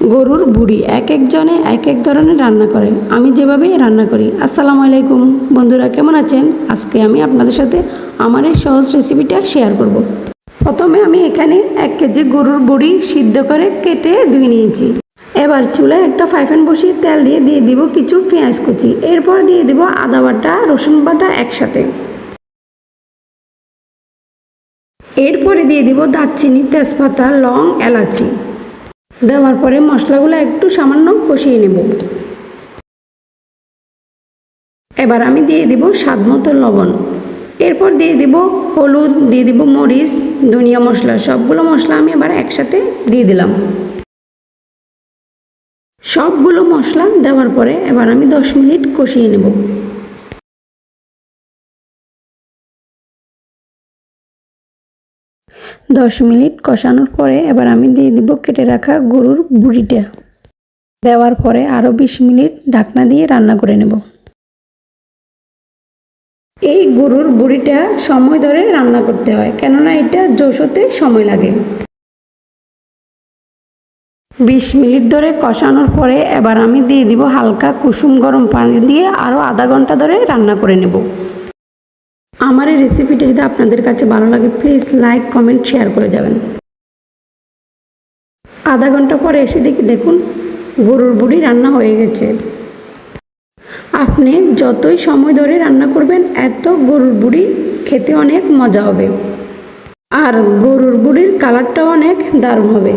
গরুর বুড়ি এক একজনে এক এক ধরনের রান্না করে। আমি যেভাবে রান্না করি। আসসালামু আলাইকুম। বন্ধুরা, কেমন আছেন? আজকে আমি আপনাদের সাথে আমার এই সহজ রেসিপিটা শেয়ার করব। প্রথমে আমি এখানে এক কেজি গরুর বুড়ি সিদ্ধ করে কেটে ধুয়ে নিয়েছি। এবার চুলায় একটা ফ্রাইপ্যান বসিয়ে তেল দিয়ে দিয়ে দিব কিছু পেঁয়াজ কুচি। এরপর দিয়ে দিব আদা বাটা, রসুন বাটা একসাথে। এরপরে দিয়ে দিব দারচিনি, তেজপাতা, লং এলাচি। দেওয়ার পরে মশলাগুলো একটু সামান্য কষিয়ে নেব। এবার আমি দিয়ে দিব স্বাদ মতো লবণ। এরপর দিয়ে দিব হলুদ, দিয়ে দিব মরিচ, ধনিয়া মশলা, সবগুলো মশলা আমি এবার একসাথে দিয়ে দিলাম। সবগুলো মশলা দেওয়ার পরে এবার আমি দশ মিনিট কষিয়ে নেব। দশ মিনিট কষানোর পরে এবার আমি দিয়ে দিব কেটে রাখা গরুর বুড়িটা। দেওয়ার পরে আরও বিশ মিনিট ঢাকনা দিয়ে রান্না করে নেব। এই গরুর বুড়িটা সময় ধরে রান্না করতে হয়, কেননা এটা জোশোতে সময় লাগে। বিশ মিনিট ধরে কষানোর পরে এবার আমি দিয়ে দিব হালকা কুসুম গরম পানি দিয়ে আরও আধা ঘণ্টা ধরে রান্না করে নেব। আমার এই রেসিপিটা যদি আপনাদের কাছে ভালো লাগে প্লিজ লাইক কমেন্ট শেয়ার করে যাবেন। আধা ঘণ্টা পরে এসে দেখি, দেখুন, গরুর বুড়ি রান্না হয়ে গেছে। আপনি যতই সময় ধরে রান্না করবেন, এত গরুর বুড়ি খেতে অনেক মজা হবে। আর গরুর বুড়ির কালারটাও অনেক দারুণ হবে।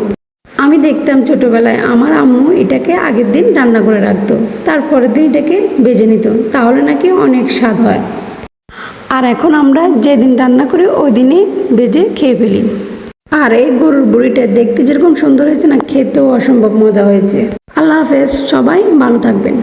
আমি দেখতাম ছোটোবেলায় আমার আম্মু এটাকে আগের দিন রান্না করে রাখতো, তারপরের দিন এটাকে বেজে নিত। তাহলে নাকি অনেক স্বাদ হয়। আর এখন আমরা যেদিন রান্না করি ওই দিনই বেজে খেয়ে ফেলি। আর এই গরুর বুড়িটা দেখতে যেরকম সুন্দর হয়েছে না, খেতেও অসম্ভব মজা হয়েছে। আল্লাহ হাফেজ, সবাই ভালো থাকবেন।